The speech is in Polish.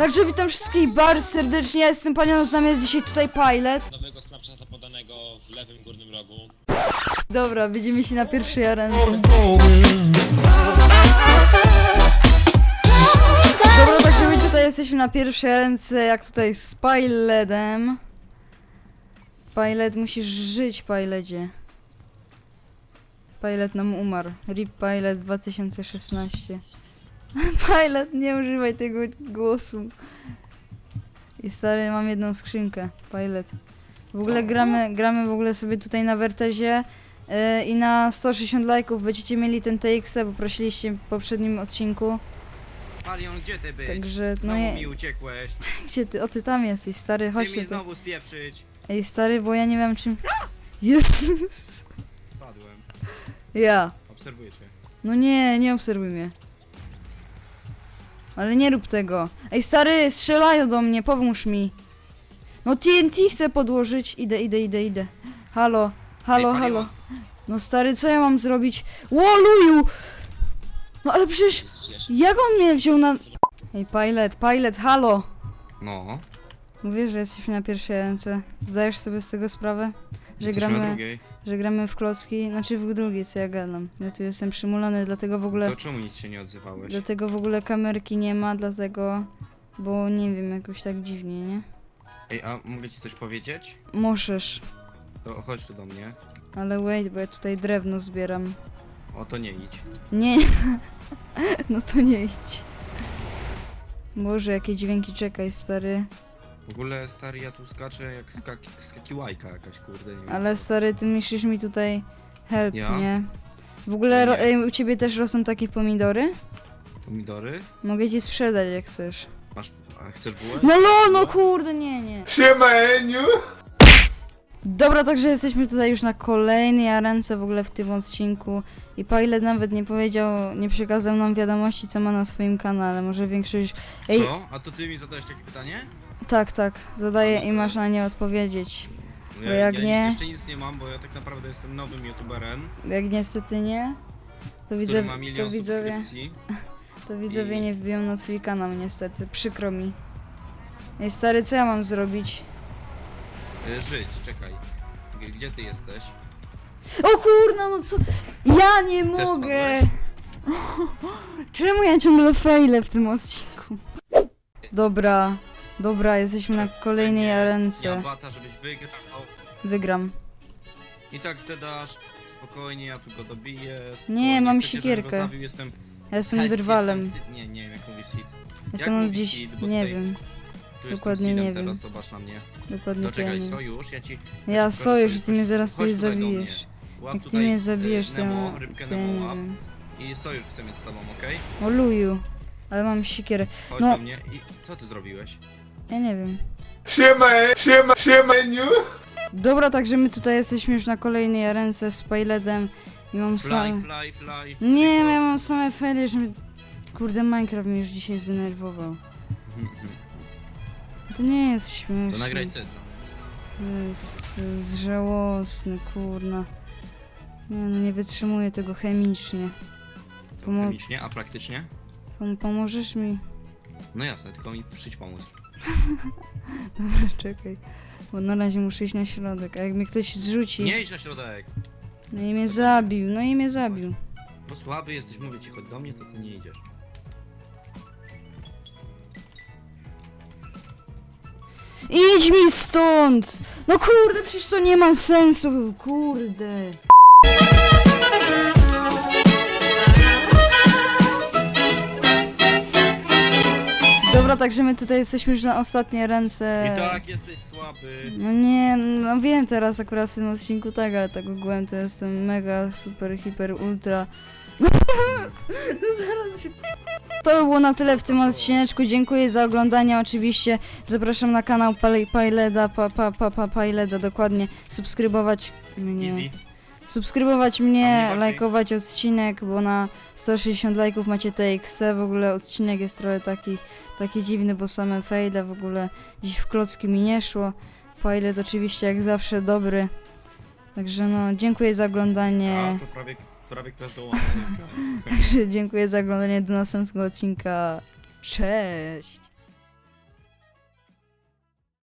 Także witam wszystkich bardzo serdecznie, ja jestem Panią, z nami jest dzisiaj tutaj Pilot. nowego Snapchata podanego w lewym górnym rogu. Dobra, widzimy się na pierwszej arence. Dobra, także my tutaj jesteśmy na pierwszej ręce, jak tutaj z Pilotem. Pilot, musisz żyć, Pilocie. Pilot nam umarł. RIP Pilot 2016. Pilot, nie używaj tego głosu. I stary, mam jedną skrzynkę. Pilot. W ogóle gramy, gramy w ogóle sobie tutaj na Wertezie yy, i na 160 lajków będziecie mieli ten TXT, bo prosiliście w poprzednim odcinku. Palion, gdzie ty byś? Także, no Znowu je, mi uciekłeś. gdzie ty? O, ty tam jesteś, stary, Ty chodź mi tutaj. znowu spieprzyć. Ej, stary, bo ja nie wiem czym... Jezus! Spadłem. Ja. Obserwuję cię. No nie, nie obserwuj mnie. Ale nie rób tego. Ej, stary, strzelają do mnie, pomóż mi. No TNT chcę podłożyć. Idę, idę, idę, idę. Halo, halo, Ej, halo. No stary, co ja mam zrobić? Łoluju! No ale przecież, jak on mnie wziął na... Ej, pilot, pilot, halo! No. Mówię, że jesteśmy na pierwszej ręce. Zdajesz sobie z tego sprawę? Że Jesteśmy na gramy, drugiej. że gramy w klocki, znaczy w drugiej, co ja gadam. Ja tu jestem przymulony, dlatego w ogóle... To czemu nic się nie odzywałeś? Dlatego w ogóle kamerki nie ma, dlatego... Bo nie wiem, jakoś tak dziwnie, nie? Ej, a mogę ci coś powiedzieć? Możesz, To chodź tu do mnie. ale wait, bo ja tutaj drewno zbieram. O, to nie idź. Nie, no to nie idź. Boże, jakie dźwięki, czekaj, stary. W ogóle, stary, ja tu skaczę jak skaki, skakiłajka jakaś, kurde, nie wiem. Ale stary, ty musisz mi tutaj help, Ja? nie? W ogóle ro- Nie. ej, u ciebie też rosną takie pomidory? Pomidory? Mogę ci sprzedać jak chcesz. Masz... A chcesz bułę? No no, no kurde, nie, nie. Siema Eniu! Dobra, także jesteśmy tutaj już na kolejnej arence w ogóle w tym odcinku i Pilot nawet nie powiedział, nie przekazał nam wiadomości, co ma na swoim kanale. Może większość... Ej, Co? A to ty mi zadałeś takie pytanie? tak, tak, zadaję i masz na nie odpowiedzieć. No Bo jak ja nie- jeszcze nic nie mam, bo ja tak naprawdę jestem nowym youtuberem, Jak niestety nie, to, który widzowie, ma milion to widzowie, subskrypcji. to widzowie I- nie wbiją na twój kanał niestety, przykro mi. Ej stary, co ja mam zrobić? Y, Żyć, czekaj. G- Gdzie ty jesteś? O kurna, no co? Ja nie mogę! Czemu ja ciągle fejlę w tym odcinku? Dobra, dobra, jesteśmy na kolejnej Ja arence. bata, żebyś wygrał. Wygram. I tak zdedasz, spokojnie, ja tu go dobiję. Nie, spokojnie, mam chcecie, żebym go sikierkę. zabił, Jestem Ja jestem drwalem. Nie, nie wiem jak mówisz hit. Jestem od mówisz dziś. hit, bo Nie tutaj- wiem. Tu Dokładnie nie wiem. Teraz zobacz na mnie. Dokładnie To ja czekaj, nie wiem. sojusz, ja ci... Ja sojusz ty mnie zaraz Chodź tutaj tutaj do zabijesz. Łap Jak ty tutaj, mnie y, zabijesz, to ja, Nemo, rybkę to ja Nemo nie łap. wiem. I sojusz chcę mieć z tobą, okej? O luju. Ale mam siekierę. Chodź No. do mnie i... Co ty zrobiłeś? Ja nie wiem. Siema, E- siema, siema Eniu! Dobra, także my tutaj jesteśmy już na kolejnej arence z Pilotem. I mam Fly, sam... fly, fly. Nie, Tylko- ja mam same felie, że mi... Kurde, Minecraft mnie już dzisiaj zdenerwował. To nie jest śmieszne. To nagraj CS. To jest jest żałosny, kurna. Nie no, nie wytrzymuję tego chemicznie. Pomo- Chemicznie, a praktycznie? Pom pomożesz mi? No jasne, tylko mi przyjdź pomóc. Dobra, czekaj. Bo na razie muszę iść na środek, a jak mnie ktoś zrzuci... Nie idź na środek! No i mnie zabił, no i mnie zabił. Bo słaby jesteś, mówię ci, chodź do mnie, to ty nie idziesz. Idź mi stąd! No kurde, przecież to nie ma sensu, kurde. Dobra, także my tutaj jesteśmy już na ostatnie ręce. I tak jesteś słaby. No nie, no wiem teraz akurat w tym odcinku tak, ale tak ogółem to jestem mega, super, hiper, ultra. No zaraz się... To by było na tyle w tym odcineczku. Dziękuję za oglądanie. Oczywiście zapraszam na kanał Paileda, pa, pa, pa, pa, Paileda, dokładnie. Subskrybować mnie. Easy. Subskrybować mnie lajkować odcinek, bo na 160 lajków macie TXT. W ogóle odcinek jest trochę taki, taki dziwny, bo same fejle w ogóle dziś w klocki mi nie szło. Pilot oczywiście jak zawsze dobry. Także no, dziękuję za oglądanie. A, to prawie, prawie każdą łapę. dziękuję za oglądanie do następnego odcinka. Cześć!